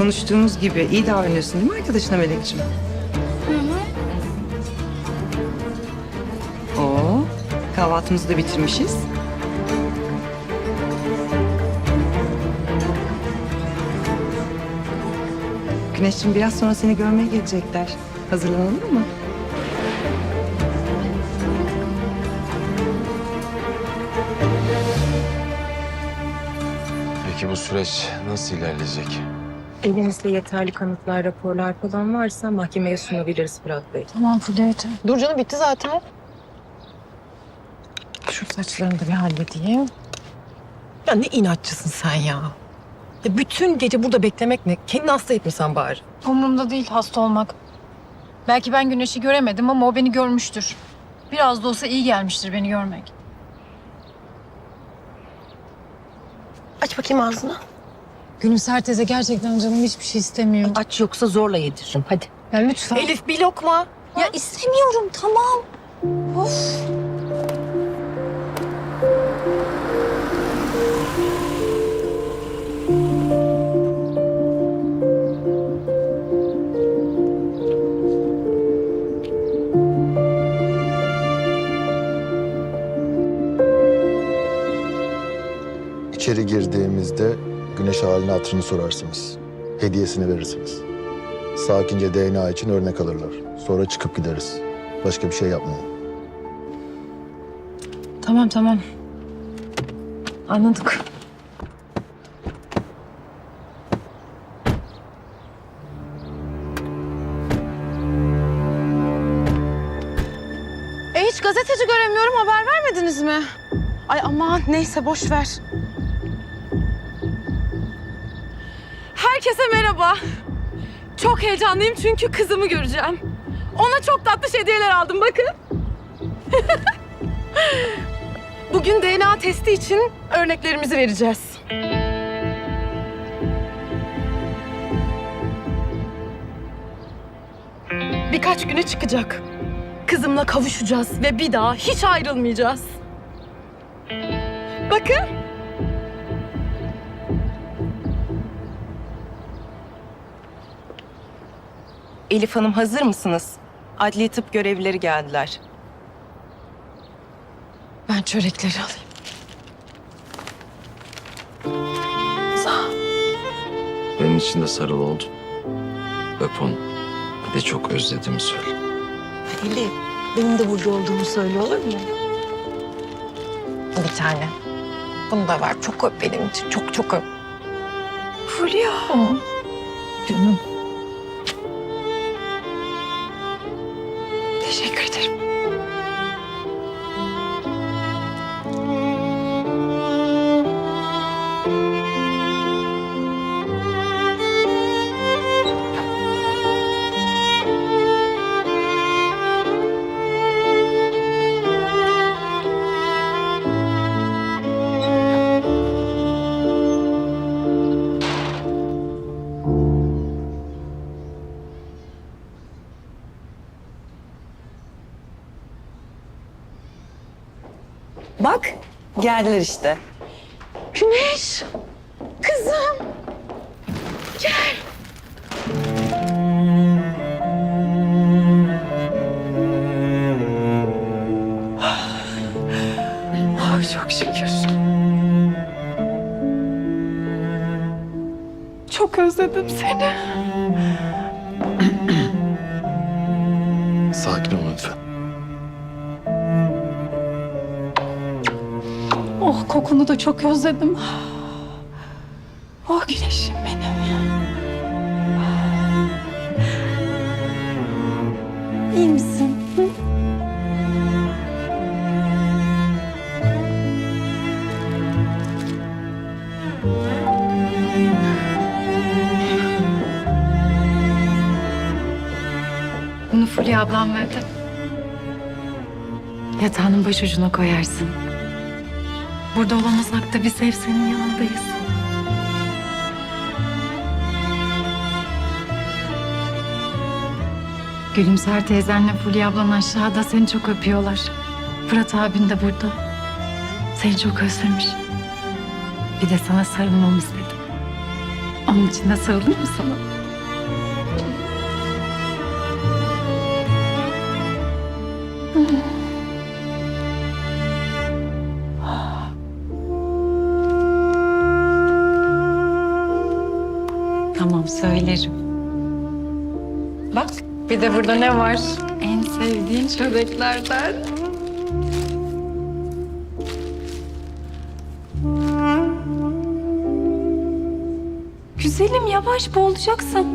Konuştuğumuz gibi iyi davranıyorsun değil mi arkadaşına Melekciğim? Hı hı. Oo, kahvaltımızı da bitirmişiz. Güneşciğim biraz sonra seni görmeye gelecekler. Hazırlanalım mı? Peki bu süreç nasıl ilerleyecek? Elinizde yeterli kanıtlar, raporlar falan varsa mahkemeye sunabiliriz Fırat Bey. Tamam Fulya Dur canım bitti zaten. Şu saçlarını da bir halledeyim. Ya ne inatçısın sen ya. ya bütün gece burada beklemek ne? Kendini hasta etmesen bari. Umurumda değil hasta olmak. Belki ben güneşi göremedim ama o beni görmüştür. Biraz da olsa iyi gelmiştir beni görmek. Aç bakayım ağzını. Gülümser teyze gerçekten canım hiçbir şey istemiyor. Aç yoksa zorla yediririm hadi. Ya lütfen. Elif bir lokma. Ya istemiyorum tamam. Of. İçeri girdiğimizde güneş halini hatırını sorarsınız. Hediyesini verirsiniz. Sakince DNA için örnek alırlar. Sonra çıkıp gideriz. Başka bir şey yapmayın. Tamam tamam. Anladık. E hiç gazeteci göremiyorum haber vermediniz mi? Ay aman neyse boş ver. Herkese merhaba. Çok heyecanlıyım çünkü kızımı göreceğim. Ona çok tatlış hediyeler aldım bakın. Bugün DNA testi için örneklerimizi vereceğiz. Birkaç güne çıkacak. Kızımla kavuşacağız ve bir daha hiç ayrılmayacağız. Bakın. Elif Hanım hazır mısınız? Adli tıp görevlileri geldiler. Ben çörekleri alayım. Benim için de sarıl oldu. Öp onu. Bir de çok özlediğimi söyle. Elif benim de burada olduğumu söyle olur mu? Bir tane. Bunu da ver. Çok öp benim için. Çok çok öp. Fulya. Canım. Geldiler işte. Güneş. Kızım. Ay çok şükür. Çok özledim seni. da çok özledim. Oh güneşim benim. Ah. İyi misin? Hı? Bunu Fulya ablam verdi. Yatağının başucuna koyarsın. Burada olamasak da biz hep senin yanındayız. Gülümser teyzenle Fulya ablan aşağıda seni çok öpüyorlar. Fırat abin de burada. Seni çok özlemiş. Bir de sana sarılmamı istedi. Onun için de sarılır mı sana? Tamam söylerim. Bak bir de burada ne var? En sevdiğin çöreklerden. Güzelim yavaş boğulacaksın.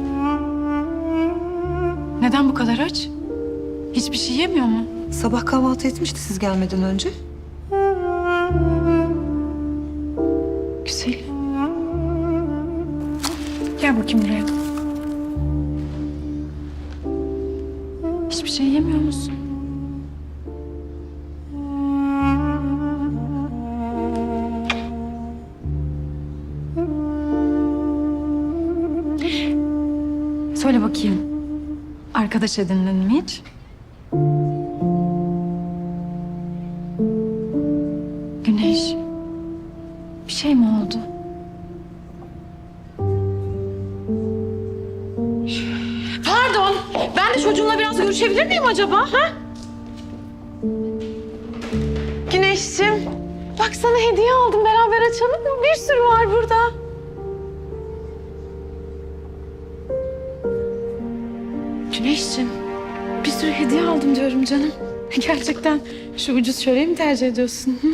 Neden bu kadar aç? Hiçbir şey yemiyor mu? Sabah kahvaltı etmişti siz gelmeden önce. Arkadaş edindin mi hiç? Güneş. Bir şey mi oldu? Pardon. Ben de çocuğumla biraz görüşebilir miyim acaba? Ha? Güneşciğim. Bak sana hediye aldım. Beraber açalım mı? Bir sürü var burada. Hediye aldım diyorum canım. Gerçekten şu ucuz çöreği mi tercih ediyorsun? Hı?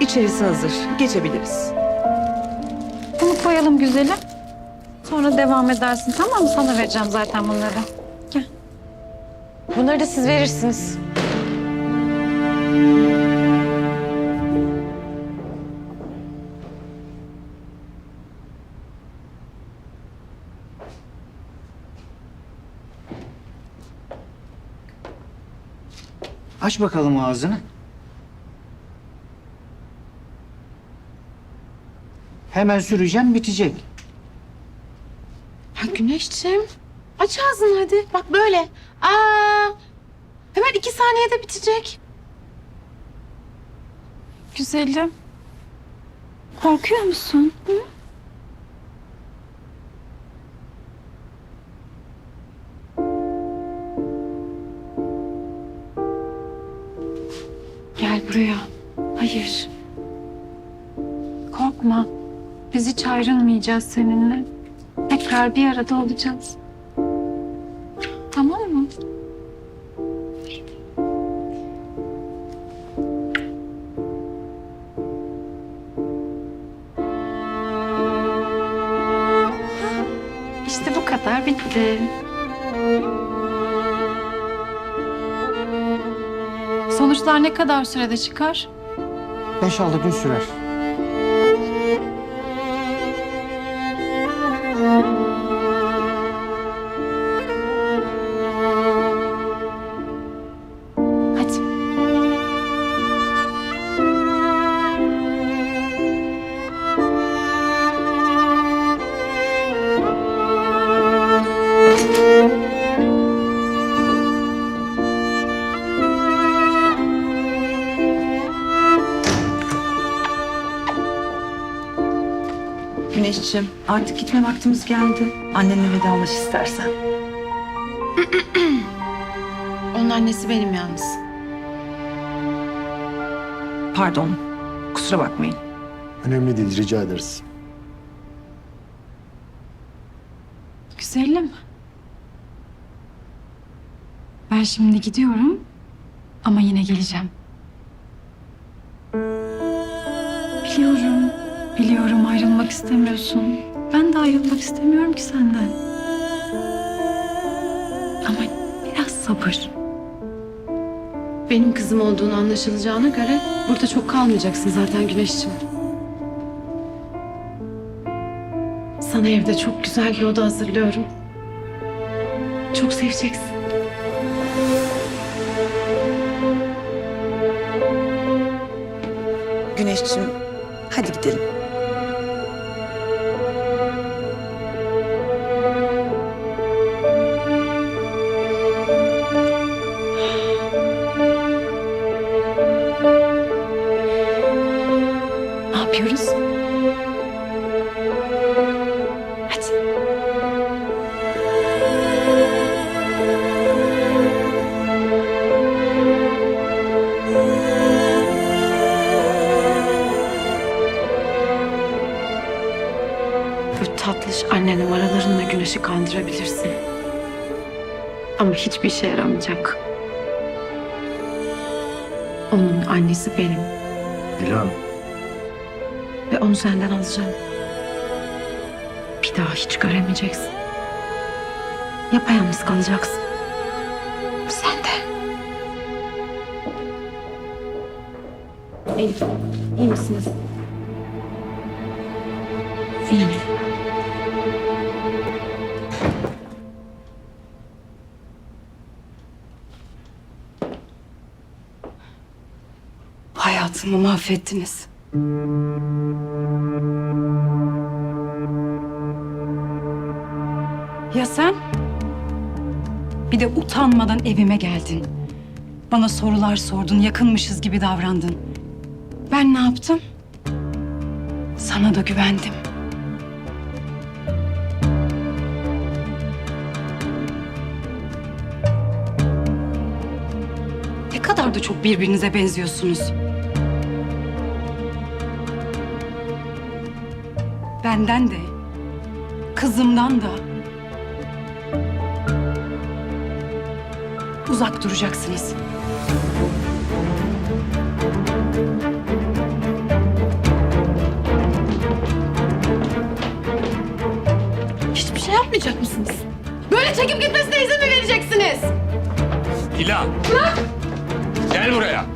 İçerisi hazır. Geçebiliriz. Bunu koyalım güzelim. Sonra devam edersin tamam mı? Sana vereceğim zaten bunları. Gel. Bunları da siz verirsiniz. Aç bakalım ağzını. Hemen süreceğim bitecek. Ha Güneşciğim. Aç ağzını hadi. Bak böyle. Aa, hemen iki saniyede bitecek. Güzelim. Korkuyor musun? Hı? Hiç ayrılmayacağız seninle. Tekrar bir arada olacağız. Tamam mı? İşte bu kadar bitti. Sonuçlar ne kadar sürede çıkar? Beş altı gün sürer. Güneşciğim artık gitme vaktimiz geldi. Annenle vedalaş istersen. Onun annesi benim yalnız. Pardon. Kusura bakmayın. Önemli değil, rica ederiz. Güzelim. Ben şimdi gidiyorum ama yine geleceğim. Ayrılmak istemiyorsun. Ben de ayrılmak istemiyorum ki senden. Ama biraz sabır. Benim kızım olduğunu anlaşılacağına göre burada çok kalmayacaksın zaten Güneşciğim. Sana evde çok güzel bir oda hazırlıyorum. Çok seveceksin. Güneşciğim hadi gidelim. Hiçbir işe yaramayacak. Onun annesi benim. Dilan. Ve onu senden alacağım. Bir daha hiç göremeyeceksin. Yapayalnız kalacaksın. Sen de. Elif, iyi misiniz? İyiyim. Hayatımı mahvettiniz. Ya sen? Bir de utanmadan evime geldin. Bana sorular sordun, yakınmışız gibi davrandın. Ben ne yaptım? Sana da güvendim. Ne kadar da çok birbirinize benziyorsunuz. Benden de, kızımdan da uzak duracaksınız. Hiçbir şey yapmayacak mısınız? Böyle çekip gitmesine izin mi vereceksiniz? Dilan. Gel buraya.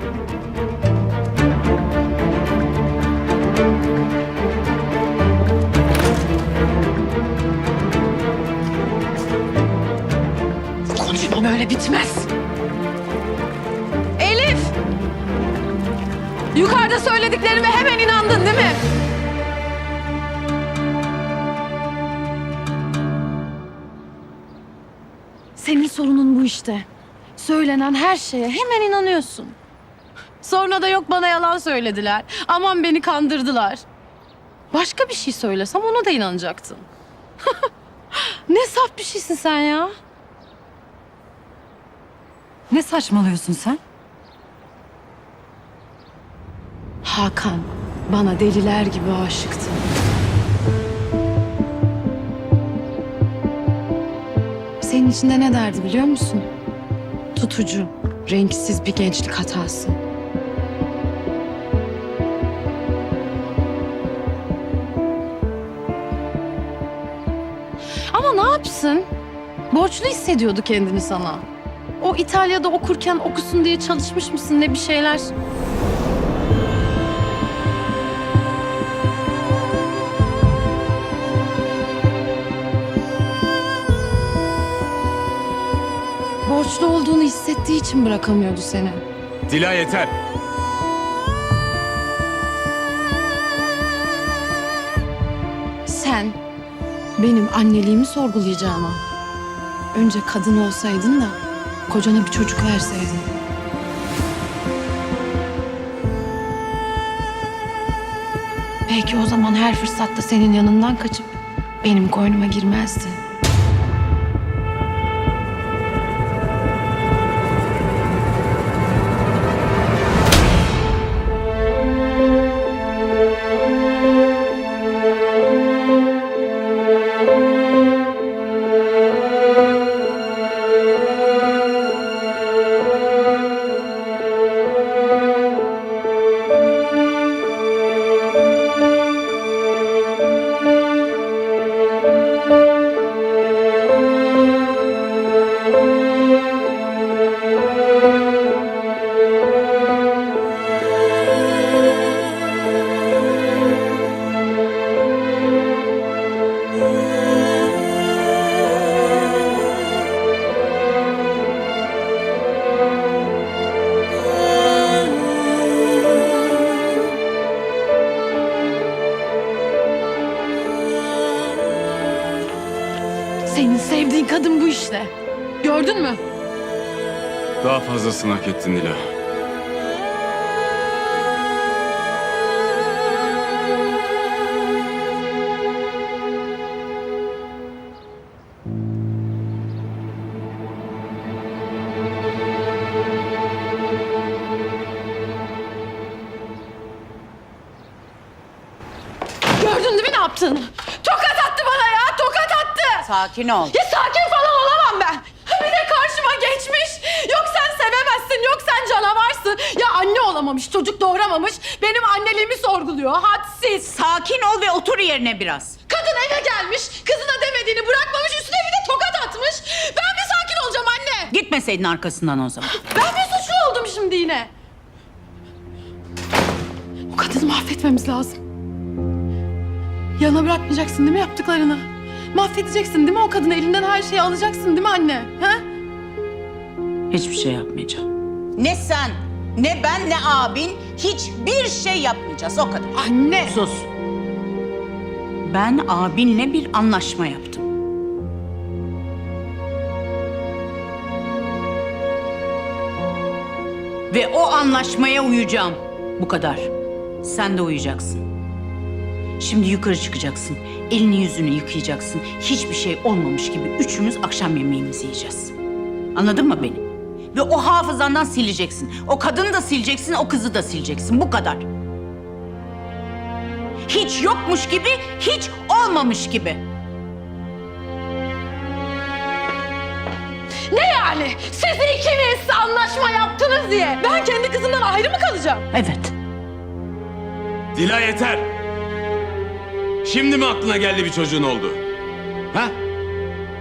Konuşmam öyle bitmez. Elif! Yukarıda söylediklerime hemen inandın değil mi? Senin sorunun bu işte. Söylenen her şeye hemen inanıyorsun. Sonra da yok bana yalan söylediler. Aman beni kandırdılar. Başka bir şey söylesem ona da inanacaktın. ne saf bir şeysin sen ya. Ne saçmalıyorsun sen? Hakan bana deliler gibi aşıktı. Senin içinde ne derdi biliyor musun? Tutucu, renksiz bir gençlik hatası. Ama ne yapsın? Borçlu hissediyordu kendini sana. O İtalya'da okurken okusun diye çalışmış mısın ne bir şeyler? Borçlu olduğunu hissettiği için bırakamıyordu seni. Dila yeter. Sen benim anneliğimi sorgulayacağıma önce kadın olsaydın da kocana bir çocuk verseydin. Belki o zaman her fırsatta senin yanından kaçıp benim koynuma girmezdi. Ettin Dila. Gördün değil mi ne yaptığını? Tokat attı bana ya, tokat attı. Sakin ol. Ya sakin falan olamam ben. Bir de karşıma geçmiş. Yok sen sevemezsin, yok sen canavarsın. Ya anne olamamış, çocuk doğuramamış. Benim anneliğimi sorguluyor, hadsiz. Sakin ol ve otur yerine biraz. Kadın eve gelmiş, kızına demediğini bırakmamış, üstüne bir de tokat atmış. Ben mi sakin olacağım anne? Gitmeseydin arkasından o zaman. Ben mi suçlu oldum şimdi yine? O kadını mahvetmemiz lazım. Yana bırakmayacaksın değil mi yaptıklarını? Mahvedeceksin değil mi o kadını? Elinden her şeyi alacaksın değil mi anne? Ha? Hiçbir şey yapmayacağım. Ne sen, ne ben, ne abin hiçbir şey yapmayacağız o kadar. Anne! Sus. Ben abinle bir anlaşma yaptım. Ve o anlaşmaya uyacağım. Bu kadar. Sen de uyacaksın. Şimdi yukarı çıkacaksın. Elini yüzünü yıkayacaksın. Hiçbir şey olmamış gibi üçümüz akşam yemeğimizi yiyeceğiz. Anladın mı beni? Ve o hafızandan sileceksin. O kadını da sileceksin, o kızı da sileceksin. Bu kadar. Hiç yokmuş gibi, hiç olmamış gibi. Ne yani? Siz ikiniz anlaşma yaptınız diye. Ben kendi kızımdan ayrı mı kalacağım? Evet. Dila yeter. Şimdi mi aklına geldi bir çocuğun oldu? Ha?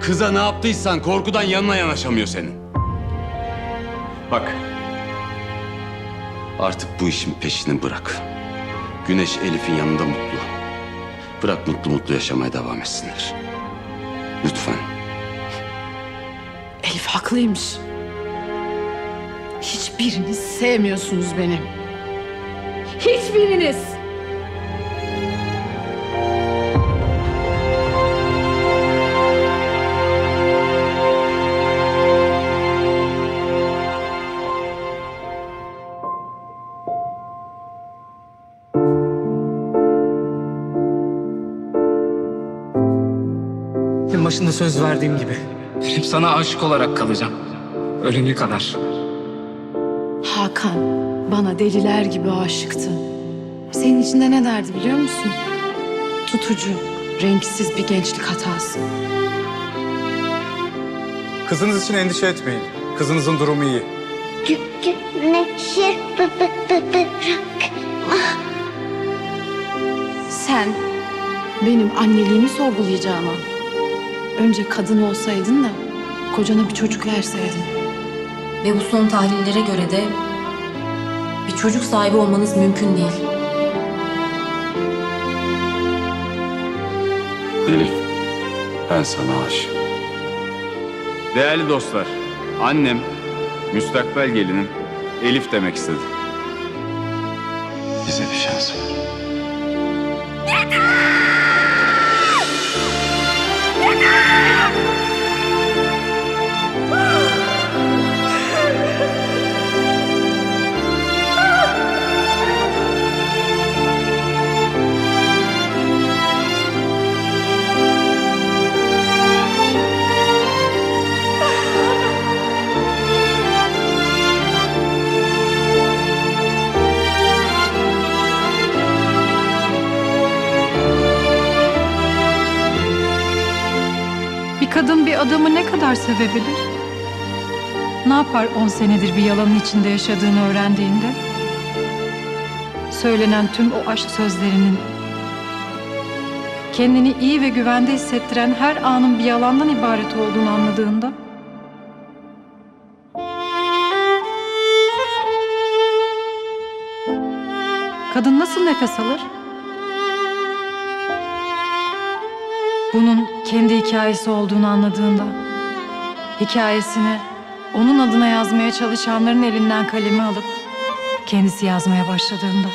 Kıza ne yaptıysan korkudan yanına yanaşamıyor senin. Bak. Artık bu işin peşini bırak. Güneş Elif'in yanında mutlu. Bırak mutlu mutlu yaşamaya devam etsinler. Lütfen. Elif haklıymış. Hiçbiriniz sevmiyorsunuz beni. Hiçbiriniz. En başında söz verdiğim gibi. Hep sana aşık olarak kalacağım. Ölene kadar. Hakan bana deliler gibi aşıktı. Senin içinde ne derdi biliyor musun? Tutucu, renksiz bir gençlik hatası. Kızınız için endişe etmeyin. Kızınızın durumu iyi. Güneşi. Sen benim anneliğimi sorgulayacağına önce kadın olsaydın da kocana bir çocuk verseydin. Ve bu son tahlillere göre de bir çocuk sahibi olmanız mümkün değil. Elif, ben sana aşığım. Değerli dostlar, annem, müstakbel gelinim Elif demek istedi. Bize bir şans ver. Bir kadın bir adamı ne kadar sevebilir? Ne yapar on senedir bir yalanın içinde yaşadığını öğrendiğinde? Söylenen tüm o aşk sözlerinin kendini iyi ve güvende hissettiren her anın bir yalandan ibaret olduğunu anladığında kadın nasıl nefes alır? Bunun kendi hikayesi olduğunu anladığında, hikayesini onun adına yazmaya çalışanların elinden kalemi alıp kendisi yazmaya başladığında.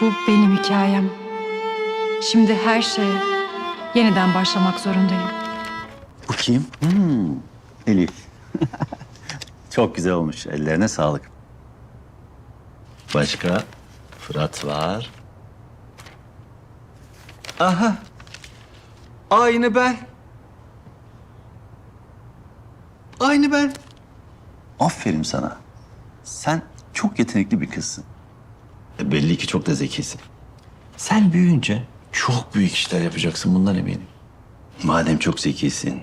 Bu benim hikayem. Şimdi her şeye yeniden başlamak zorundayım. Bakayım. Hmm, Elif. Çok güzel olmuş. Ellerine sağlık. Başka? Fırat var. Aha. Aynı ben. Aynı ben. Aferin sana. Sen çok yetenekli bir kızsın. E, belli ki çok da zekisin. Sen büyüyünce çok büyük işler yapacaksın bundan eminim. Madem çok zekisin,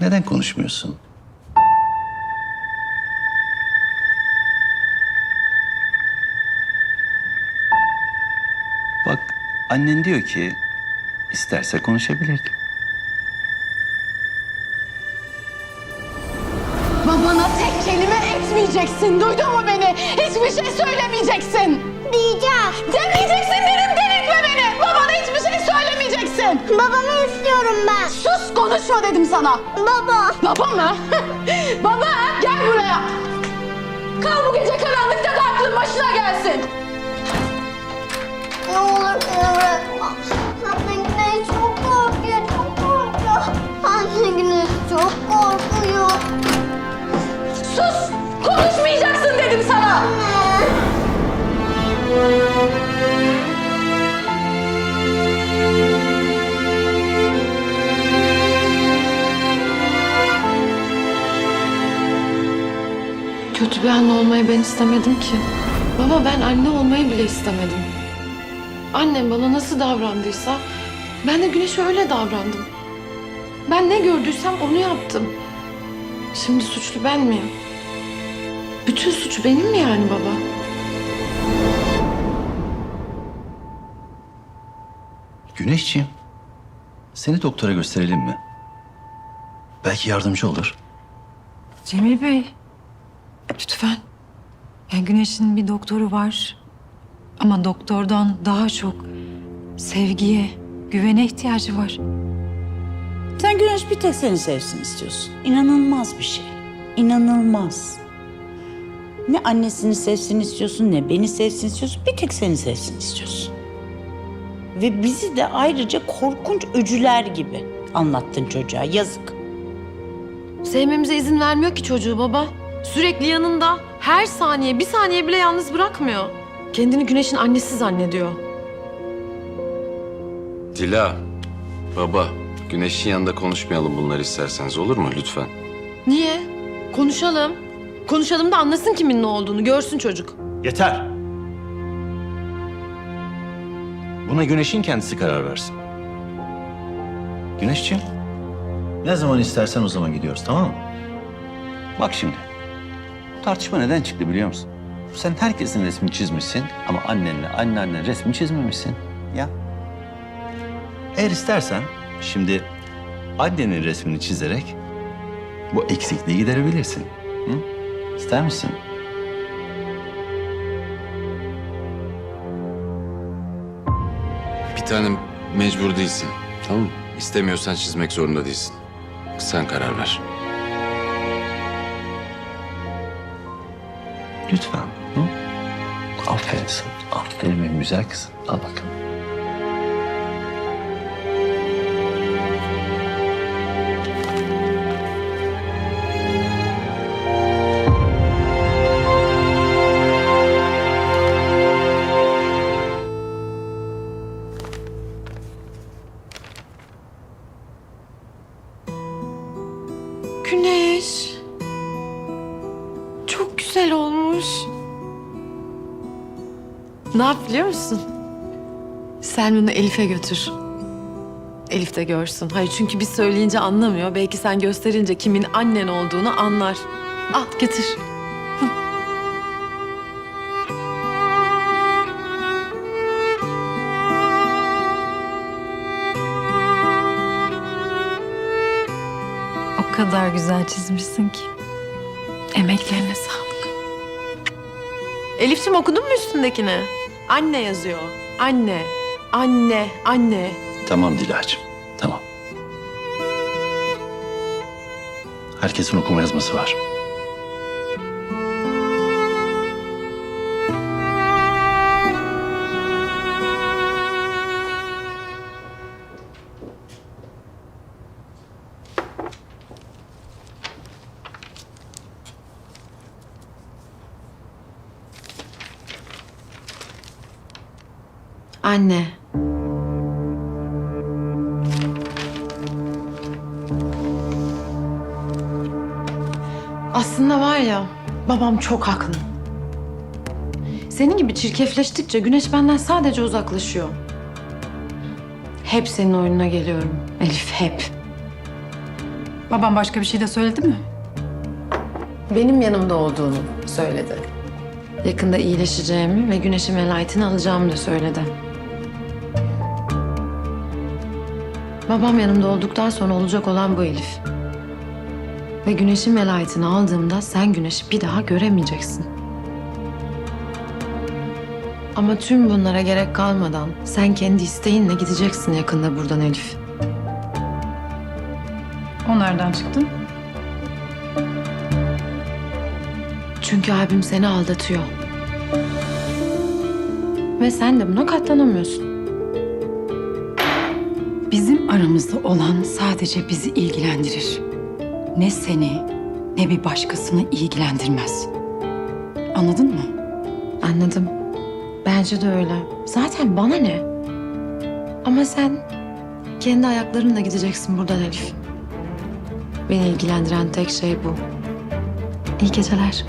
neden konuşmuyorsun? Bak annen diyor ki isterse konuşabilirdik. Babana tek kelime etmeyeceksin. Duydun mu beni? Hiçbir şey söylemeyeceksin. Diyeceğim. Demeyeceksin dedim delirtme beni. Babana hiçbir şey söylemeyeceksin. Babamı istiyorum ben. Sus konuşma dedim sana. Baba. Baba mı? Baba gel buraya. Kal bu gece karanlıkta da aklın başına gelsin. Ne olur beni bırakma. Çok korkuyor. Sus! Konuşmayacaksın dedim sana. Kötü bir anne olmayı ben istemedim ki. Baba ben anne olmayı bile istemedim. Annem bana nasıl davrandıysa ben de Güneş'e öyle davrandım. Ben ne gördüysem onu yaptım. Şimdi suçlu ben miyim? Bütün suç benim mi yani baba? Güneşciğim, seni doktora gösterelim mi? Belki yardımcı olur. Cemil Bey, lütfen. Yani Güneş'in bir doktoru var. Ama doktordan daha çok sevgiye, güvene ihtiyacı var. Sen Güneş bir tek seni sevsin istiyorsun. İnanılmaz bir şey. İnanılmaz. Ne annesini sevsin istiyorsun ne beni sevsin istiyorsun. Bir tek seni sevsin istiyorsun. Ve bizi de ayrıca korkunç öcüler gibi anlattın çocuğa. Yazık. Sevmemize izin vermiyor ki çocuğu baba. Sürekli yanında. Her saniye, bir saniye bile yalnız bırakmıyor. Kendini Güneş'in annesi zannediyor. Dila, baba, Güneş'in yanında konuşmayalım bunları isterseniz olur mu lütfen? Niye? Konuşalım. Konuşalım da anlasın kimin ne olduğunu, görsün çocuk. Yeter. Buna Güneş'in kendisi karar versin. Güneşciğim, ne zaman istersen o zaman gidiyoruz tamam mı? Bak şimdi, bu tartışma neden çıktı biliyor musun? Sen herkesin resmini çizmişsin ama annenle anneannen resmini çizmemişsin. Ya. Eğer istersen şimdi annenin resmini çizerek bu eksikliği giderebilirsin. Hı? İster misin? Bir tanem mecbur değilsin. Tamam mı? İstemiyorsan çizmek zorunda değilsin. Sen karar ver. Lütfen. Hı? Aferin sana. Aferin benim güzel kızım. Al bakalım. Ne yap biliyor musun? Sen bunu Elif'e götür. Elif de görsün. Hayır çünkü biz söyleyince anlamıyor. Belki sen gösterince kimin annen olduğunu anlar. Al götür. O kadar güzel çizmişsin ki. Emeklerine sağlık. Elif'ciğim okudun mu üstündekini? Anne yazıyor. Anne, anne, anne. Tamam Dilacığım. Tamam. Herkesin okuma yazması var. Anne. Aslında var ya, babam çok haklı. Senin gibi çirkefleştikçe güneş benden sadece uzaklaşıyor. Hep senin oyununa geliyorum Elif, hep. Babam başka bir şey de söyledi mi? Benim yanımda olduğunu söyledi. Yakında iyileşeceğimi ve güneşin velayetini alacağımı da söyledi. Babam yanımda olduktan sonra olacak olan bu Elif. Ve güneşin velayetini aldığımda sen güneşi bir daha göremeyeceksin. Ama tüm bunlara gerek kalmadan sen kendi isteğinle gideceksin yakında buradan Elif. O nereden çıktı? Çünkü abim seni aldatıyor. Ve sen de buna katlanamıyorsun. Aramızda olan sadece bizi ilgilendirir. Ne seni ne bir başkasını ilgilendirmez. Anladın mı? Anladım. Bence de öyle. Zaten bana ne? Ama sen kendi ayaklarınla gideceksin buradan Elif. Beni ilgilendiren tek şey bu. İyi geceler.